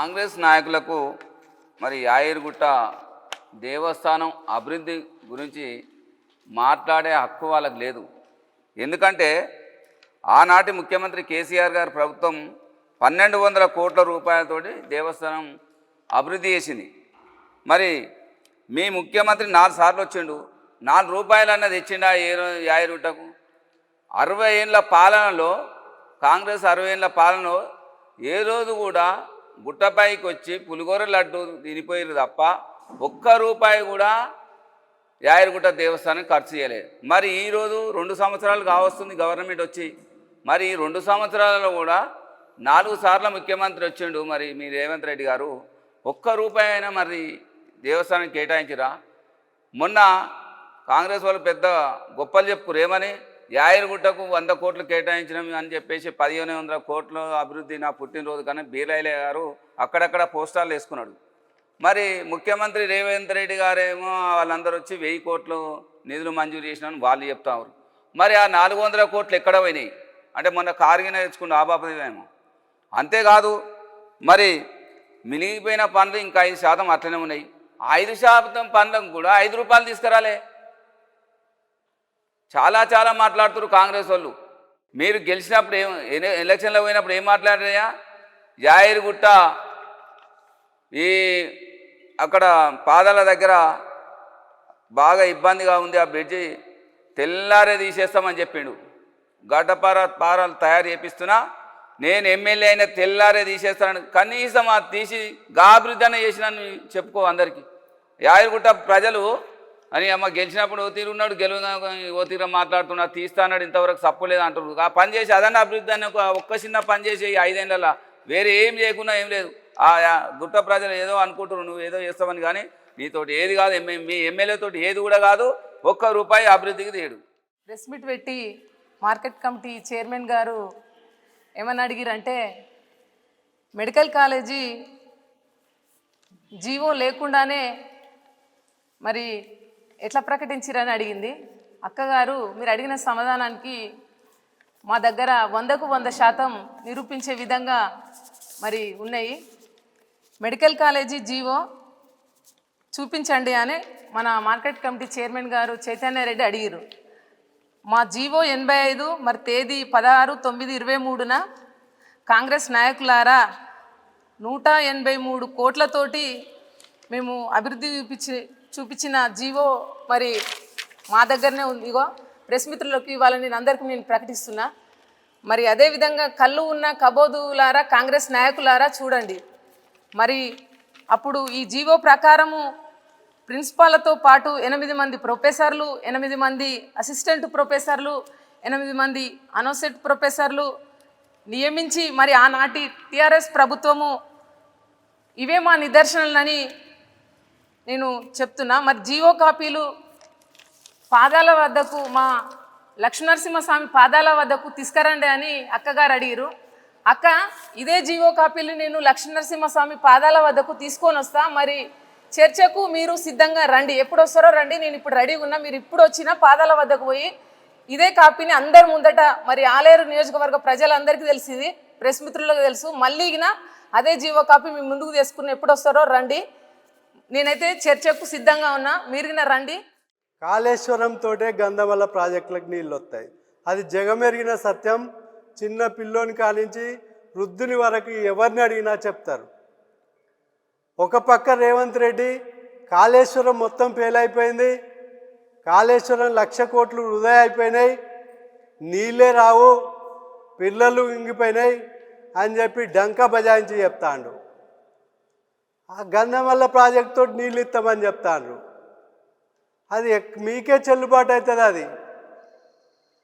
కాంగ్రెస్ నాయకులకు మరి యాయిరుగుట్ట దేవస్థానం అభివృద్ధి గురించి మాట్లాడే హక్కు వాళ్ళకి లేదు. ఎందుకంటే ఆనాటి ముఖ్యమంత్రి కేసీఆర్ గారి ప్రభుత్వం పన్నెండు వందల కోట్ల రూపాయలతోటి దేవస్థానం అభివృద్ధి చేసింది. మరి మీ ముఖ్యమంత్రి నాలుగు సార్లు వచ్చిండు. నాలుగు రూపాయలు అన్నది ఇచ్చిండా ఏ రో- యాయిరుగుట్టకు? అరవై ఏళ్ళ పాలనలో కాంగ్రెస్ అరవై ఏళ్ళ పాలనలో ఏ రోజు కూడా గుట్టపైకి వచ్చి పులిగోర లడ్డు తినిపోయారు తప్ప ఒక్క రూపాయి కూడా యాయరుగుట్ట దేవస్థానం ఖర్చు చేయలేదు. మరి ఈరోజు రెండు సంవత్సరాలు కావస్తుంది గవర్నమెంట్ వచ్చి. మరి ఈ రెండు సంవత్సరాలలో కూడా నాలుగు సార్లు ముఖ్యమంత్రి వచ్చిండు మరి మీ రేవంత్ రెడ్డి గారు. ఒక్క రూపాయి అయినా మరి దేవస్థానం కేటాయించిరా? మొన్న కాంగ్రెస్ వాళ్ళు పెద్ద గొప్పలు చెప్పుకురు ఏమని? యాయరుగుట్టకు వంద కోట్లు కేటాయించినాం అని చెప్పేసి పదిహేను వందల కోట్ల అభివృద్ధి నా పుట్టినరోజు కానీ బీలైలే గారు అక్కడక్కడ పోస్టాలు వేసుకున్నాడు. మరి ముఖ్యమంత్రి రేవంత్ రెడ్డి గారేమో వాళ్ళందరూ వచ్చి వెయ్యి కోట్లు నిధులు మంజూరు చేసినామని వాళ్ళు చెప్తారు మరి ఆ నాలుగు వందల కోట్లు ఎక్కడ పోయినాయి? అంటే మొన్న కారుగిన తెచ్చుకున్న ఆబాపదేమో అంతేకాదు మరి మిలిగిపోయిన పనులు ఇంకా ఐదు శాతం అట్లనే ఉన్నాయి. ఐదు శాతం పనులకు కూడా ఐదు రూపాయలు తీసుకురాలే. చాలా చాలా మాట్లాడుతారు కాంగ్రెస్ వాళ్ళు. మీరు గెలిచినప్పుడు ఏం ఎలక్షన్లో పోయినప్పుడు ఏం మాట్లాడారయ్యా యాయిరిగుట్ట ఈ అక్కడ పాదాల దగ్గర బాగా ఇబ్బందిగా ఉంది ఆ బ్రిడ్జి తెల్లారే తీసేస్తామని చెప్పిండు. గడ్డపార పారాలు తయారు చేపిస్తున్నా నేను ఎమ్మెల్యే అయిన తెల్లారే తీసేస్తాను కనీసం ఆ తీసి గాభివృద్ధి చేసినాను చెప్పుకో అందరికీ. యాయరుగుట్ట ప్రజలు అని అమ్మ గెలిచినప్పుడు ఓతీరు ఉన్నాడు గెలువ ఓతీరు తీరు మాట్లాడుతున్నా తీస్తా అన్నాడు ఇంతవరకు సప్పలేదు అంటున్నారు ఆ పని చేసి అదన్న అభివృద్ధి అని ఒక ఒక్క చిన్న పని చేసి ఐదేళ్ళలో వేరే ఏం చేయకుండా ఏం లేదు. ఆ గుట్ట ప్రజలు ఏదో అనుకుంటున్నారు నువ్వు ఏదో చేస్తావని కానీ నీతోటి ఏది కాదు ఎంఏ మీ ఎమ్మెల్యే తోటి ఏది కూడా కాదు ఒక్క రూపాయి అభివృద్ధికి తీయడు. ప్రెస్ మీట్ పెట్టి మార్కెట్ కమిటీ చైర్మన్ గారు ఏమని అడిగిరంటే మెడికల్ కాలేజీ జీవో లేకుండానే మరి ఎట్లా ప్రకటించిరని అడిగింది. అక్కగారు మీరు అడిగిన సమాధానానికి మా దగ్గర వందకు వంద శాతం నిరూపించే విధంగా మరి ఉన్నాయి. మెడికల్ కాలేజీ జీవో చూపించండి అని మన మార్కెట్ కమిటీ చైర్మన్ గారు చైతన్య రెడ్డి అడిగారు. మా జీవో ఎనభై ఐదు మరి తేదీ పదహారు తొమ్మిది ఇరవై మూడున కాంగ్రెస్ నాయకులారా నూట ఎనభై మూడు కోట్లతోటి మేము అభివృద్ధి చూపించి చూపించిన జీవో మరి మా దగ్గరనే ఉంది. ఇగో ప్రెస్ మిత్రులకు ఇవాళ నేను అందరికీ నేను ప్రకటిస్తున్నా. మరి అదేవిధంగా కళ్ళు ఉన్న కబోదులారా కాంగ్రెస్ నాయకులారా చూడండి. మరి అప్పుడు ఈ జీవో ప్రకారము ప్రిన్సిపాల్తో పాటు ఎనిమిది మంది ప్రొఫెసర్లు ఎనిమిది మంది అసిస్టెంట్ ప్రొఫెసర్లు ఎనిమిది మంది అనోసెట్ ప్రొఫెసర్లు నియమించి మరి ఆనాటి టిఆర్ఎస్ ప్రభుత్వము ఇవే మా నిదర్శనలని నేను చెప్తున్నా మరి జీవో కాపీలు పాదాల వద్దకు మా లక్ష్మీనరసింహస్వామి పాదాల వద్దకు తీసుకురండి అని అక్కగారు అడిగారు అక్క ఇదే జీవో కాపీలు నేను లక్ష్మీనరసింహస్వామి పాదాల వద్దకు తీసుకొని వస్తా మరి చర్చకు మీరు సిద్ధంగా రండి. ఎప్పుడు వస్తారో రండి నేను ఇప్పుడు రెడీగా ఉన్నా. మీరు ఇప్పుడు వచ్చినా పాదాల వద్దకు పోయి ఇదే కాపీని అందరి ముందట మరి ఆలేరు నియోజకవర్గ ప్రజలందరికీ తెలిసింది ప్రెస్ మిత్రులకు తెలుసు. మళ్ళీగిన అదే జీవో కాపీ మీ ముందుకు తీసుకుని ఎప్పుడు వస్తారో రండి. నేనైతే చర్చకు సిద్ధంగా ఉన్నా. మీరు రండి. కాళేశ్వరం తోటే గంధమల్ల ప్రాజెక్టులకు నీళ్ళు వస్తాయి. అది జగమెరిగిన సత్యం. చిన్న పిల్లోని కానించి వృద్ధుని వరకు ఎవరిని అడిగినా చెప్తారు. ఒక పక్క రేవంత్ రెడ్డి కాళేశ్వరం మొత్తం ఫెయిల్ కాళేశ్వరం లక్ష కోట్లు వృధా అయిపోయినాయి. నీళ్ళే రావు పిల్లలు ఇంగిపోయినాయి అని చెప్పి డంక బజాయించి చెప్తాండు. ఆ గంధమల్ల ప్రాజెక్ట్ తోటి నీళ్ళు ఇస్తామని చెప్తాండ్రు. అది ఎక్- మీకే చెల్లుబాటు అవుతుంది అది.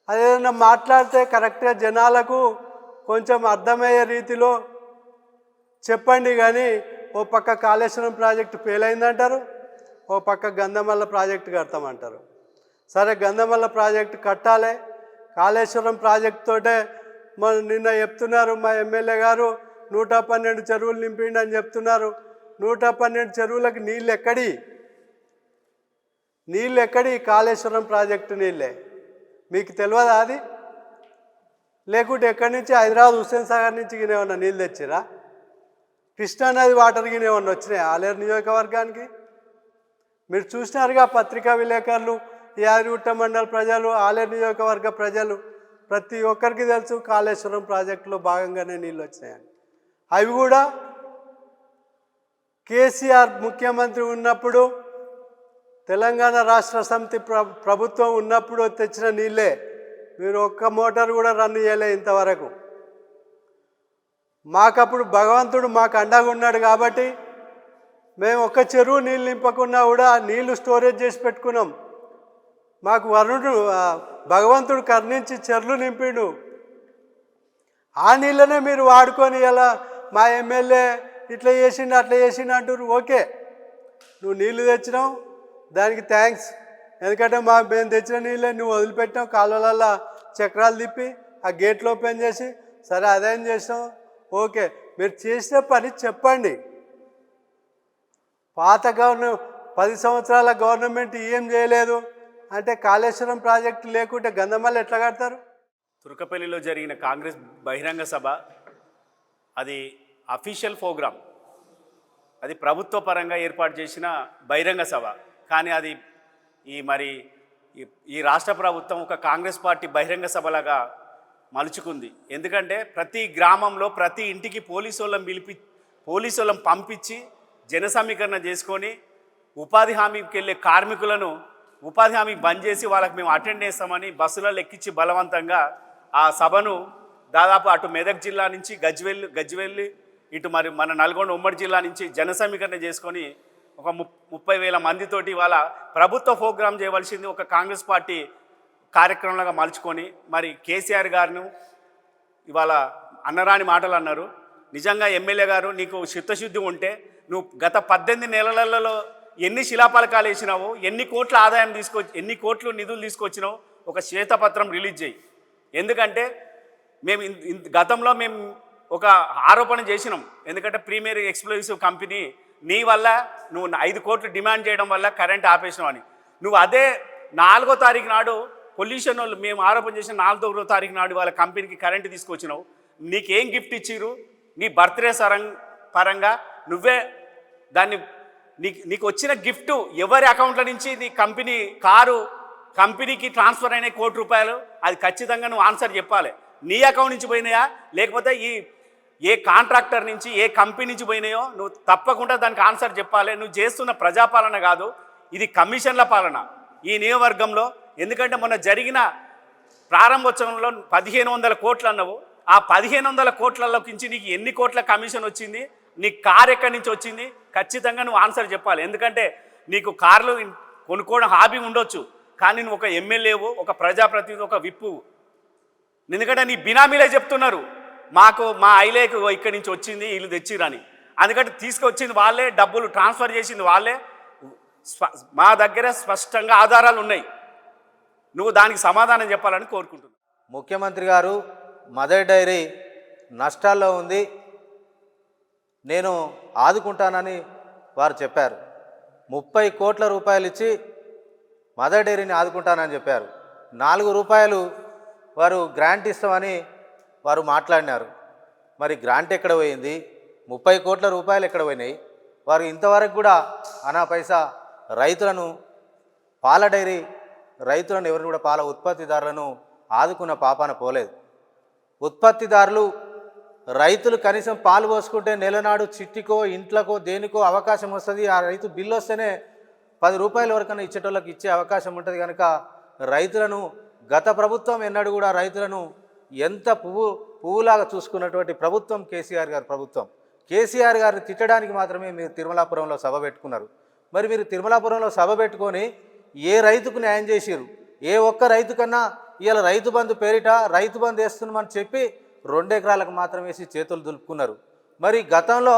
అదేదన్నా మాట్లాడితే కరెక్ట్గా జనాలకు కొంచెం అర్థమయ్యే రీతిలో చెప్పండి కానీ ఓ పక్క కాళేశ్వరం ప్రాజెక్టు ఫెయిల్ అయిందంటారు ఓ పక్క గంధమల్ల ప్రాజెక్టు కడతామంటారు. సరే గంధమల్ల ప్రాజెక్టు కట్టాలి. కాళేశ్వరం ప్రాజెక్ట్ తోటే మన నిన్న చెప్తున్నారు మా ఎమ్మెల్యే గారు నూట పన్నెండు చెరువులు నింపిండి అని చెప్తున్నారు. నూట పన్నెండు చెరువులకు నీళ్ళు ఎక్కడి నీళ్ళు ఎక్కడి కాళేశ్వరం ప్రాజెక్టు నీళ్ళే? మీకు తెలియదా అది? లేకుంటే ఎక్కడి నుంచి? హైదరాబాద్ హుస్సేన్ సాగర్ నుంచి గిన ఏమన్నా నీళ్ళు తెచ్చిరా? కృష్ణానది వాటర్ గినేమన్నా వచ్చినాయి ఆలేరు నియోజకవర్గానికి? మీరు చూసినారుగా పత్రికా విలేకరులు ఈ మండల ప్రజలు ఆలేరు నియోజకవర్గ ప్రజలు ప్రతి ఒక్కరికి తెలుసు కాళేశ్వరం ప్రాజెక్టులో భాగంగానే నీళ్ళు వచ్చినాయని. అవి కూడా కేసీఆర్ ముఖ్యమంత్రి ఉన్నప్పుడు తెలంగాణ రాష్ట్ర సమితి ప్ర ప్రభుత్వం ఉన్నప్పుడు తెచ్చిన నీళ్ళే. మీరు ఒక్క మోటార్ కూడా రన్ చేయలే ఇంతవరకు. మాకప్పుడు భగవంతుడు మాకు అండగా ఉన్నాడు కాబట్టి మేము ఒక్క చెరువు నీళ్ళు నింపకున్నా కూడా నీళ్ళు స్టోరేజ్ చేసి పెట్టుకున్నాం. మాకు వరుణుడు భగవంతుడు కర్ణించి చెర్లు నింపిండు. ఆ నీళ్ళనే మీరు వాడుకొని ఎలా మా ఎమ్మెల్యే ఇట్లా చేసిండు అట్లా చేసిండు అంటారు ఓకే నువ్వు నీళ్ళు తెచ్చినావు దానికి థ్యాంక్స్ ఎందుకంటే మా మేము తెచ్చిన నీళ్ళే నువ్వు వదిలిపెట్టావు కాలువలలో చక్రాలు తిప్పి ఆ గేట్లు ఓపెన్ చేసి సరే అదేం చేసినావు? ఓకే మీరు చేసిన పని చెప్పండి. పాత గవర్న పది సంవత్సరాల గవర్నమెంట్ ఏం చేయలేదు? అంటే కాళేశ్వరం ప్రాజెక్టు లేకుంటే గంధమల్లి ఎట్లా కడతారు? తుర్కపల్లిలో జరిగిన కాంగ్రెస్ బహిరంగ సభ అది అఫీషియల్ ప్రోగ్రామ్ అది ప్రభుత్వ పరంగా ఏర్పాటు చేసిన బహిరంగ సభ. కానీ అది ఈ మరి ఈ- ఈ రాష్ట్ర ప్రభుత్వం ఒక కాంగ్రెస్ పార్టీ బహిరంగ సభలాగా మలుచుకుంది. ఎందుకంటే ప్రతి గ్రామంలో ప్రతి ఇంటికి పోలీసు వాళ్ళని పిలిపి పోలీసు వాళ్ళని పంపించి జన సమీకరణ చేసుకొని ఉపాధి హామీకి వెళ్ళే కార్మికులను ఉపాధి హామీ బంద్ చేసి వాళ్ళకి మేము అటెండ్ చేస్తామని బస్సులలో ఎక్కించి బలవంతంగా ఆ సభను దాదాపు అటు మెదక్ జిల్లా నుంచి గజ్వెల్లి గజ్వెల్లి ఇటు మరి మన నల్గొండ ఉమ్మడి జిల్లా నుంచి జన సమీకరణ చేసుకొని ఒక ముప్పై వేల మందితోటి ఇవాళ ప్రభుత్వ ప్రోగ్రాం చేయవలసింది ఒక కాంగ్రెస్ పార్టీ కార్యక్రమంలాగా మలుచుకొని మరి కేసీఆర్ గారిను ఇవాళ అన్నరాని మాటలు అన్నారు. నిజంగా ఎమ్మెల్యే గారు నీకు చిత్తశుద్ధి ఉంటే నువ్వు గత పద్దెనిమిది నెలలలో ఎన్ని శిలాపలకాలు వేసినావు ఎన్ని కోట్ల ఆదాయం తీసుకొచ్చి ఎన్ని కోట్లు నిధులు తీసుకొచ్చినావు ఒక శ్వేతపత్రం రిలీజ్ చేయి. ఎందుకంటే మేము గతంలో మేము ఒక ఆరోపణ చేసినాం. ఎందుకంటే ప్రీమియర్ ఎక్స్ప్లోజివ్ కంపెనీ నీ వల్ల నువ్వు ఐదు కోట్లు డిమాండ్ చేయడం వల్ల కరెంట్ ఆపేసినావు అని. నువ్వు అదే నాలుగో తారీఖు నాడు పొల్యూషన్ వాళ్ళు మేము ఆరోపణ చేసిన నాలుగో తారీఖు నాడు వాళ్ళ కంపెనీకి కరెంట్ తీసుకొచ్చినావు. నీకేం గిఫ్ట్ ఇచ్చిర్రు? నీ బర్త్డే సరం పరంగా నువ్వే దాన్ని నీకు నీకు వచ్చిన గిఫ్ట్ ఎవరి అకౌంట్ల నుంచి నీ కంపెనీ కారు కంపెనీకి ట్రాన్స్ఫర్ అయిన కోటి రూపాయలు. అది ఖచ్చితంగా నువ్వు ఆన్సర్ చెప్పాలి. నీ అకౌంట్ నుంచి పోయినాయా? లేకపోతే ఈ ఏ కాంట్రాక్టర్ నుంచి ఏ కంపెనీ నుంచి పోయినాయో నువ్వు తప్పకుండా దానికి ఆన్సర్ చెప్పాలి. నువ్వు చేస్తున్న ప్రజాపాలన కాదు ఇది కమిషన్ల పాలన. ఈ నియోవర్గంలో ఎందుకంటే మొన్న జరిగిన ప్రారంభోత్సవంలో పదిహేను వందల కోట్లు అన్నవు. ఆ పదిహేను వందల కోట్లలోకించి నీకు ఎన్ని కోట్ల కమిషన్ వచ్చింది నీ కార్ ఎక్కడి నుంచి వచ్చింది ఖచ్చితంగా నువ్వు ఆన్సర్ చెప్పాలి. ఎందుకంటే నీకు కార్లు కొనుక్కోవడం హాబీ ఉండొచ్చు కానీ నువ్వు ఒక ఎమ్మెల్యేవు ఒక ప్రజాప్రతినిధి ఒక విప్పు. ఎందుకంటే నీ బినామీలే చెప్తున్నారు. మాకు మా ఐలేకు ఇక్కడి నుంచి వచ్చింది వీళ్ళు తెచ్చిరని అందుకంటే తీసుకొచ్చింది వాళ్ళే డబ్బులు ట్రాన్స్ఫర్ చేసింది వాళ్ళే. స్ప- మా దగ్గర స్పష్టంగా ఆధారాలు ఉన్నాయి. నువ్వు దానికి సమాధానం చెప్పాలని కోరుకుంటున్నాను. ముఖ్యమంత్రి గారు మదర్ డైరీ నష్టాల్లో ఉంది. నేను ఆదుకుంటానని వారు చెప్పారు. ముప్పై కోట్ల రూపాయలు ఇచ్చి మదర్ డైరీని ఆదుకుంటానని చెప్పారు. నాలుగు రూపాయలు వారు గ్రాంట్ ఇస్తామని వారు మాట్లాడినారు. మరి గ్రాంట్ ఎక్కడ పోయింది? ముప్పై కోట్ల రూపాయలు ఎక్కడ పోయినాయి? వారు ఇంతవరకు కూడా అనా పైసా రైతులను పాల డైరీ రైతులను ఎవరిని కూడా పాల ఉత్పత్తిదారులను ఆదుకున్న పాపాన పోలేదు. ఉత్పత్తిదారులు రైతులు కనీసం పాలు పోసుకుంటే నెలనాడు చిట్టికో ఇంట్లకో దేనికో అవకాశం వస్తుంది. ఆ రైతు బిల్లు వస్తేనే పది రూపాయల వరకన్నా ఇచ్చేటోళ్ళకి ఇచ్చే అవకాశం ఉంటుంది కనుక రైతులను గత ప్రభుత్వం ఎన్నడూ కూడా రైతులను ఎంత పువ్వు పువ్వులాగా చూసుకున్నటువంటి ప్రభుత్వం కేసీఆర్ గారి ప్రభుత్వం. కేసీఆర్ గారిని తిట్టడానికి మాత్రమే మీరు తిరుమలాపురంలో సభ పెట్టుకున్నారు. మరి మీరు తిరుమలాపురంలో సభ పెట్టుకొని ఏ రైతుకు న్యాయం చేసిరు ఏ ఒక్క రైతు కన్నా ఇవాళ రైతు బంధు పేరిట రైతు బంధు వేస్తున్నామని చెప్పి రెండు ఎకరాలకు మాత్రం వేసి చేతులు దులుపుకున్నారు. మరి గతంలో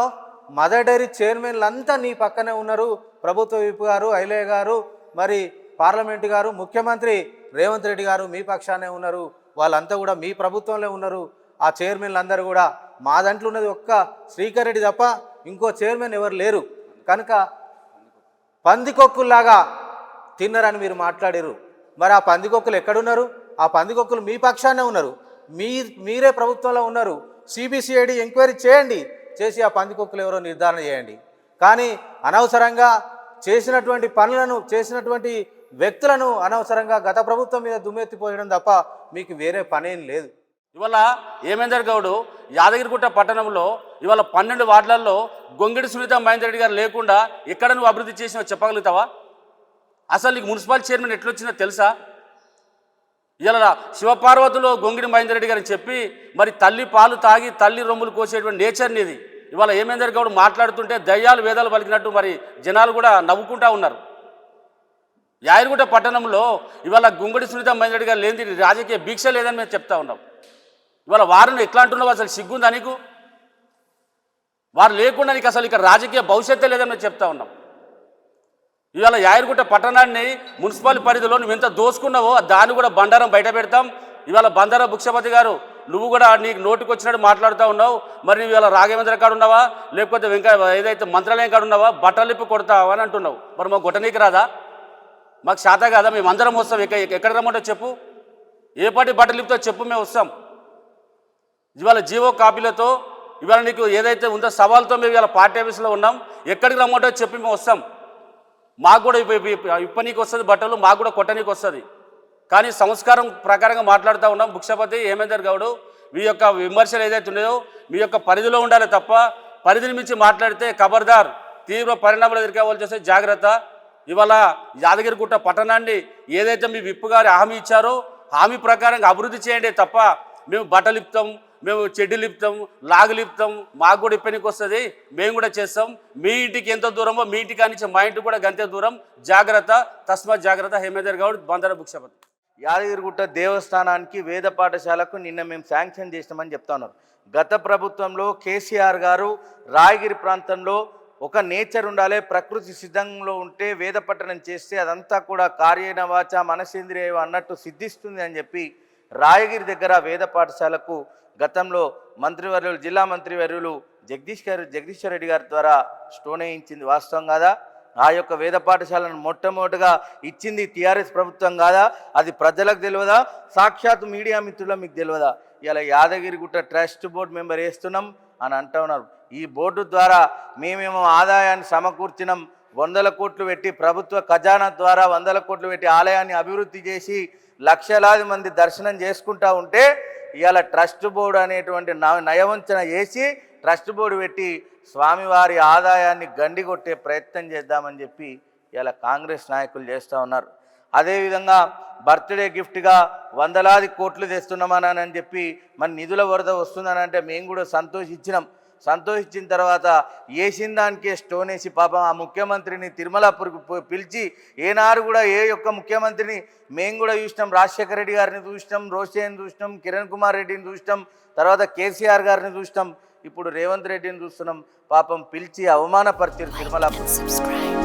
మదర్ డైరీ చైర్మన్లు అంతా నీ పక్కనే ఉన్నారు. ప్రభుత్వ విప్ గారు ఐలయ్య గారు మరి పార్లమెంటు గారు ముఖ్యమంత్రి రేవంత్ రెడ్డి గారు మీ పక్షానే ఉన్నారు. వాళ్ళంతా కూడా మీ ప్రభుత్వంలో ఉన్నారు. ఆ చైర్మన్లు అందరూ కూడా మా దాంట్లో ఉన్నది ఒక్క శ్రీకర్ రెడ్డి తప్ప ఇంకో చైర్మన్ ఎవరు లేరు. కనుక పందికొక్కుల్లాగా తిన్నరని మీరు మాట్లాడారు. మరి ఆ పందికొక్కులు ఎక్కడున్నారు? ఆ పందికొక్కులు మీ పక్షానే ఉన్నారు. మీ మీరే ప్రభుత్వంలో ఉన్నారు. సిబిసిఐడి ఎంక్వైరీ చేయండి. చేసి ఆ పందికొక్కులు ఎవరో నిర్ధారణ చేయండి. కానీ అనవసరంగా చేసినటువంటి పనులను చేసినటువంటి వ్యక్తులను అనవసరంగా గత ప్రభుత్వం మీద దుమ్మెత్తిపోయడం తప్ప మీకు వేరే పనేం లేదు. ఇవాళ ఏమేందర్ గౌడు యాదగిరిగుట్ట పట్టణంలో ఇవాళ పన్నెండు వార్డులలో గొంగిడి సునీత మహేందర్ రెడ్డి గారు లేకుండా ఎక్కడ నువ్వు అభివృద్ధి చేసినా చెప్పగలుగుతావా? అసలు నీకు మున్సిపల్ చైర్మన్ ఎట్లొచ్చిందో తెలుసా? ఇలా శివపార్వతులు గొంగిడి మహేందర్ రెడ్డి గారిని చెప్పి మరి తల్లి పాలు తాగి తల్లి రొమ్ములు కోసేటువంటి నేచర్ నీది. ఇవాళ ఏమేందర్ గౌడ్ మాట్లాడుతుంటే దయ్యాలు వేదాలు పలికినట్టు మరి జనాలు కూడా నవ్వుకుంటా ఉన్నారు. యాయరుగుట్ట పట్టణంలో ఇవాళ గుంగడి సునీత మహేందర్ రెడ్డి గారు రాజకీయ భిక్ష లేదని మేము చెప్తా ఉన్నాం. ఇవాళ వారిని ఎట్లా అంటున్నావు అసలు సిగ్గుందా నీకు? వారు లేకుండా నీకు అసలు ఇక్కడ రాజకీయ భవిష్యత్తే లేదని మేము చెప్తా ఉన్నాం. ఇవాళ యాయరుగుట్ట పట్టణాన్ని మున్సిపల్ పరిధిలో నువ్వు ఎంత దోసుకున్నావో దాన్ని కూడా బండారం బయట పెడతాం. ఇవాళ బండారా భుక్షపతి గారు నువ్వు కూడా నీకు నోటికి వచ్చినట్టు మాట్లాడుతూ ఉన్నావు. మరి నువ్వు ఇవాళ రాఘవేంద్ర కాడ ఉన్నావా? లేకపోతే వెంక ఏదైతే మంత్రాలయం కాడ ఉన్నావా? బట్టలిప్పి కొడతావా అని అంటున్నావు. మరి మా గొట్టనీకి రాదా? మాకు శాత కాదా? మేము అందరం వస్తాం. ఎక్క ఎక్కడ రమ్మంటో చెప్పు? ఏ పాటి బట్టలు ఇప్పుతో చెప్పు మేము వస్తాం. ఇవాళ జీవో కాపీలతో ఇవాళ నీకు ఏదైతే ఉందో సవాల్తో మేము ఇవాళ పార్టీ ఆఫీస్లో ఉన్నాం. ఎక్కడికి రమ్మంటో చెప్పి మేము వస్తాం. మాకు కూడా ఇప్పనీకి వస్తుంది బట్టలు మాకు కూడా కొట్టనీకి వస్తుంది. కానీ సంస్కారం ప్రకారంగా మాట్లాడుతూ ఉన్నాం. భుక్షపతి హేమేందర్ గౌడు మీ యొక్క విమర్శలు ఏదైతే ఉన్నాయో మీ యొక్క పరిధిలో ఉండాలి తప్ప పరిధిని మించి మాట్లాడితే ఖబర్దార్ తీవ్ర పరిణామాలు ఎదుర్కోవాల్సి వస్తే జాగ్రత్త. ఇవాళ యాదగిరిగుట్ట పట్టణాన్ని ఏదైతే మీ విప్పు గారు హామీ ఇచ్చారో హామీ ప్రకారంగా అభివృద్ధి చేయండి తప్ప మేము బట్టలు మేము చెడ్డు లిప్తాం లాగులు లిప్తాం మాకు కూడా ఇప్పనికి వస్తుంది మేము కూడా చేస్తాం. మీ ఇంటికి ఎంత దూరమో మీ ఇంటికి నుంచి మా ఇంటికి కూడా గంతే దూరం. జాగ్రత్త తస్మాత్ జాగ్రత్త హేమేందర్ గౌడ్ బందర బుక్షపతి. యాదగిరిగుట్ట దేవస్థానానికి వేద పాఠశాలకు నిన్న మేము శాంక్షన్ చేసినామని చెప్తా ఉన్నారు. గత ప్రభుత్వంలో కేసీఆర్ గారు రాయగిరి ప్రాంతంలో ఒక నేచర్ ఉండాలి ప్రకృతి సిద్ధంలో ఉంటే వేద పట్టణం చేస్తే అదంతా కూడా కార్యేణ వాచ మనసేంద్రియ అన్నట్టు సిద్ధిస్తుంది అని చెప్పి రాయగిరి దగ్గర వేద పాఠశాలకు గతంలో మంత్రివర్యులు జిల్లా మంత్రివర్యులు జగదీష్ గారు జగదీశ్వర్ రెడ్డి గారి ద్వారా స్టోన్ వేయించింది. వాస్తవం కాదా? ఆ యొక్క వేద పాఠశాలను మొట్టమొదటిగా ఇచ్చింది టీఆర్ఎస్ ప్రభుత్వం కాదా? అది ప్రజలకు తెలియదా? సాక్షాత్ మీడియా మిత్రుల మీకు తెలియదా? ఇలా యాదగిరిగుట్ట ట్రస్ట్ బోర్డు మెంబర్ వేస్తున్నాం అని అంటూ ఉన్నారు. ఈ బోర్డు ద్వారా మేమేమో ఆదాయాన్ని సమకూర్చినాం. వందల కోట్లు పెట్టి ప్రభుత్వ ఖజానా ద్వారా వందల కోట్లు పెట్టి ఆలయాన్ని అభివృద్ధి చేసి లక్షలాది మంది దర్శనం చేసుకుంటా ఉంటే ఇవాళ ట్రస్ట్ బోర్డు అనేటువంటి న- నయవంచన చేసి ట్రస్ట్ బోర్డు పెట్టి స్వామివారి ఆదాయాన్ని గండి కొట్టే ప్రయత్నం చేద్దామని చెప్పి ఇలా కాంగ్రెస్ నాయకులు చేస్తూ ఉన్నారు. అదేవిధంగా బర్త్డే గిఫ్ట్గా వందలాది కోట్లు తెస్తున్నామని అని చెప్పి మన నిధుల వరద వస్తుందని అంటే మేము కూడా సంతోషించినాం. సంతోషించిన తర్వాత వేసిన దానికే స్టోన్ వేసి పాపం ఆ ముఖ్యమంత్రిని తిరుమలపురికి పిలిచి ఏనాడు కూడా ఏ యొక్క ముఖ్యమంత్రిని మేము కూడా చూసినాం. రాజశేఖర రెడ్డి గారిని చూసినాం. రోషయ్యని చూసినాం. కిరణ్ కుమార్ రెడ్డిని చూసినాం. తర్వాత కేసీఆర్ గారిని చూసినాం. ఇప్పుడు రేవంత్ రెడ్డిని చూస్తున్నాం. పాపం పిలిచి అవమానపరిచారు తిరుమలాపూర్. Subscribe.